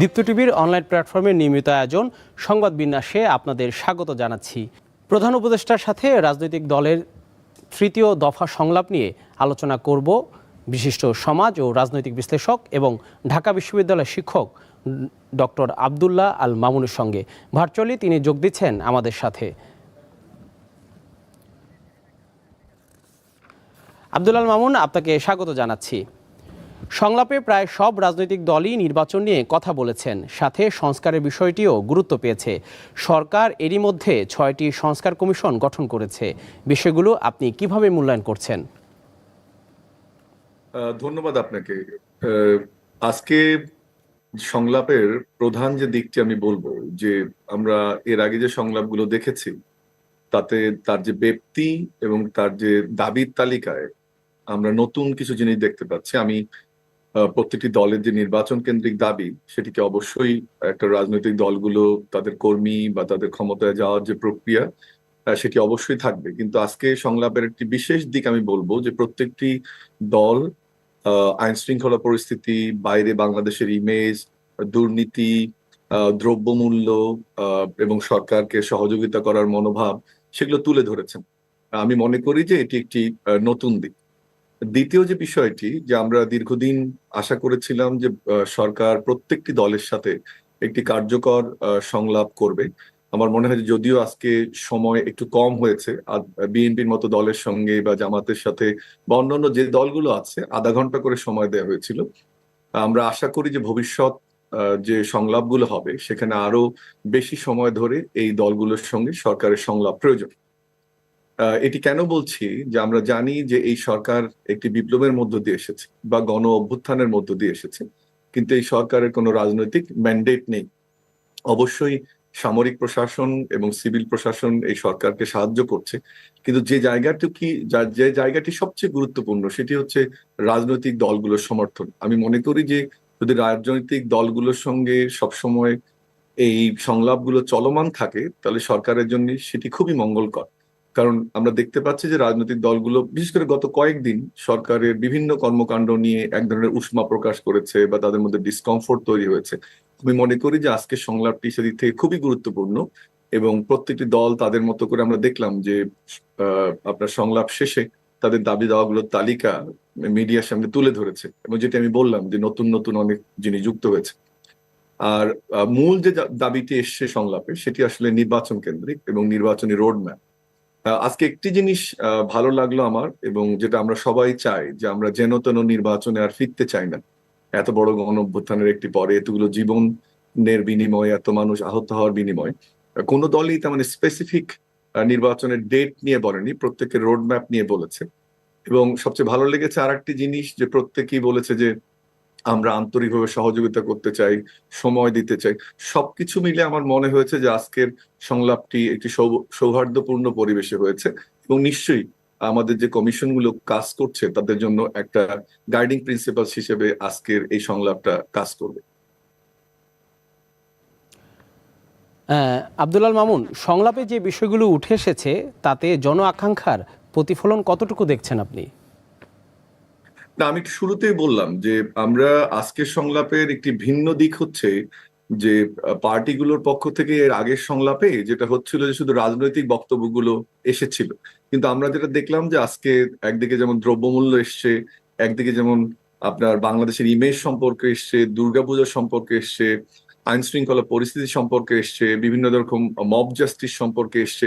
দীপ্ত টিভির অনলাইন প্ল্যাটফর্মে নিয়মিত আয়োজন, সংবাদ বিন্যাসে আপনাদের স্বাগত জানাচ্ছি। প্রধান উপদেষ্টার সাথে রাজনৈতিক দলের তৃতীয় দফা সংলাপ নিয়ে আলোচনা করব বিশিষ্ট সমাজ ও রাজনৈতিক বিশ্লেষক এবং ঢাকা বিশ্ববিদ্যালয়ের শিক্ষক ডক্টর আবদুল্লাহ আল মামুনের সঙ্গে। ভার্চুয়ালি তিনি যোগ দিচ্ছেন আমাদের সাথে। আব্দুল আল মামুন, আপনাকে স্বাগত জানাচ্ছি। সংলাপে প্রায় সব রাজনৈতিক দলই নির্বাচন নিয়ে কথা বলেছেন। সাথে সংস্কারের বিষয়টিও গুরুত্ব পেয়েছে। সরকার এরই মধ্যে ছয়টি সংস্কার কমিশন গঠন করেছে। বিষয়গুলো আপনি কীভাবে মূল্যায়ন করছেন? ধন্যবাদ আপনাকে। আজকে সংলাপের প্রধান যে দিকটি আমি বলব, যে আমরা এর আগে যে সংলাপগুলো দেখেছি, তাতে তার যে ব্যক্তি এবং তার যে দাবির তালিকায় আমরা নতুন কিছু জিনিস দেখতে পাচ্ছি। আমি প্রত্যেকটি দলের যে নির্বাচন কেন্দ্রিক দাবি, সেটিকে অবশ্যই একটা রাজনৈতিক দলগুলো, তাদের কর্মী বা তাদের ক্ষমতায় যাওয়ার যে প্রক্রিয়া সেটি অবশ্যই থাকবে। কিন্তু আজকে সংলাপের একটি বিশেষ দিক আমি বলব যে প্রত্যেকটি দল আইন শৃঙ্খলা পরিস্থিতি, বাইরে বাংলাদেশের ইমেজ দুর্নীতি দ্রব্যমূল্য এবং সরকারকে সহযোগিতা করার মনোভাব, সেগুলো তুলে ধরেছেন। আমি মনে করি যে এটি একটি নতুন দিক। দ্বিতীয় যে বিষয়টি, যে আমরা দীর্ঘদিন আশা করেছিলাম যে সরকার প্রত্যেকটি দলের সাথে একটি কার্যকর সংলাপ করবে। আমার মনে হয় যদিও আজকে সময় একটু কম হয়েছে বিএনপির মতো দলের সঙ্গে বা জামাতের সাথে বা অন্যান্য যে দলগুলো আছে, আধা ঘণ্টা করে সময় দেওয়া হয়েছিল। আমরা আশা করি যে ভবিষ্যৎ যে সংলাপগুলো হবে, সেখানে আরও বেশি সময় ধরে এই দলগুলোর সঙ্গে সরকারের সংলাপ প্রয়োজন। এটি কেন বলছি? যে আমরা জানি যে এই সরকার একটি বিপ্লবের মধ্য দিয়ে এসেছে বা গণ অভ্যুত্থানের মধ্য দিয়ে এসেছে। কিন্তু এই সরকারের কোনো রাজনৈতিক ম্যান্ডেট নেই। অবশ্যই সামরিক প্রশাসন এবং সিভিল প্রশাসন এই সরকারকে সাহায্য করছে। কিন্তু যে জায়গাটি কি যা- জায়গাটি সবচেয়ে গুরুত্বপূর্ণ সেটি হচ্ছে রাজনৈতিক দলগুলোর সমর্থন। আমি মনে করি যে যদি রাজনৈতিক দলগুলোর সঙ্গে সবসময় এই সংলাপগুলো চলমান থাকে, তাহলে সরকারের জন্য সেটি খুবই মঙ্গলকর। কারণ আমরা দেখতে পাচ্ছি যে রাজনৈতিক দলগুলো, বিশেষ করে গত কয়েকদিন সরকারের বিভিন্ন কর্মকাণ্ড নিয়ে এক ধরনের উষ্মা প্রকাশ করেছে বা তাদের মধ্যে ডিসকমফোর্ট তৈরি হয়েছে। আমি মনে করি যে আজকের সংলাপটি সেদিক থেকে খুবই গুরুত্বপূর্ণ এবং প্রত্যেকটি দল তাদের মতো করে আমরা দেখলাম যে আপনার সংলাপ শেষে তাদের দাবি দাওয়াগুলোর তালিকা মিডিয়ার সামনে তুলে ধরেছে এবং যেটা আমি বললাম যে নতুন নতুন অনেক জিনিস যুক্ত হয়েছে। আর মূল যে দাবিটি এসছে সংলাপে সেটি আসলে নির্বাচন কেন্দ্রিক এবং নির্বাচনী রোড ম্যাপ আজকে একটি জিনিস ভালো লাগল আমার এবং যেটা আমরা সবাই চাই যে আমরা যেন তেন নির্বাচনে আর ফিরতে চাই না। এত বড় গণ অভ্যুত্থানের একটি পরে এতগুলো জীবনের বিনিময়, এত মানুষ আহত হওয়ার বিনিময় কোনো দলই তেমন স্পেসিফিক নির্বাচনের ডেট নিয়ে বলেনি, প্রত্যেকের রোড ম্যাপ নিয়ে বলেছে। এবং সবচেয়ে ভালো লেগেছে আর একটি জিনিস যে প্রত্যেকেই বলেছে যে আমরা আন্তরিকভাবে সহযোগিতা করতে চাই সময় দিতে চাই সবকিছু মিলে আমার মনে হয়েছে যে আজকের সংলাপটি একটি সৌহার্দ্যপূর্ণ পরিবেশে হয়েছে এবং নিশ্চয়ই আমাদের যে কমিশনগুলো কাজ করছে তাদের জন্য একটা গাইডিং প্রিন্সিপাল হিসেবে আজকের এই সংলাপটা কাজ করবে। আহ, আব্দুল মামুন সংলাপে যে বিষয়গুলো উঠে এসেছে তাতে জন আকাঙ্ক্ষার প্রতিফলন কতটুকু দেখছেন আপনি? না, আমি একটু শুরুতেই বললাম যে আমরা আজকের সংলাপের একটি ভিন্ন দিক হচ্ছে যে পার্টিগুলোর পক্ষ থেকে এর আগের সংলাপে যেটা হচ্ছিল যে শুধু রাজনৈতিক বক্তব্যগুলো এসেছিল। কিন্তু আমরা যেটা দেখলাম যে আজকে একদিকে যেমন দ্রব্যমূল্য এসছে, একদিকে যেমন আপনার বাংলাদেশের ইমেজ সম্পর্কে এসছে, দুর্গাপূজা সম্পর্কে এসছে আইন শৃঙ্খলা পরিস্থিতি সম্পর্কে এসছে, বিভিন্ন রকম মব জাস্টিস সম্পর্কে এসছে।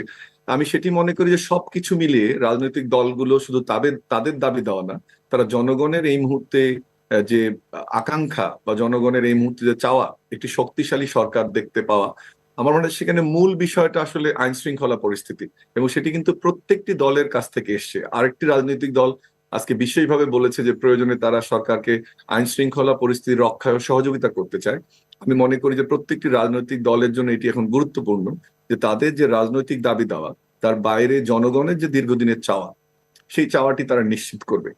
আমি সেটি মনে করি যে সবকিছু মিলিয়ে রাজনৈতিক দলগুলো শুধু তাদের তাদের দাবি দেওয়া না, তারা জনগণের এই মুহূর্তে যে আকাঙ্ক্ষা বা জনগণের এই মুহূর্তে যে চাওয়া, একটি শক্তিশালী সরকার দেখতে পাওয়া, আমার মনে হয় সেখানে মূল বিষয়টা আসলে আইন শৃঙ্খলা পরিস্থিতি এবং সেটি কিন্তু প্রত্যেকটি দলের কাছ থেকে এসছে। আরেকটি রাজনৈতিক দল আজকে বিশেষভাবে বলেছে যে প্রয়োজনে তারা সরকারকে আইন শৃঙ্খলা পরিস্থিতি রক্ষায় সহযোগিতা করতে চায়। আমি মনে করি যে প্রত্যেকটি রাজনৈতিক দলের জন্য এটি এখন গুরুত্বপূর্ণ যে তাদের যে রাজনৈতিক দাবি দাওয়া তার বাইরে জনগণের যে দীর্ঘদিনের চাওয়া, সেই চাওয়াটি তারা নিশ্চিত করবে।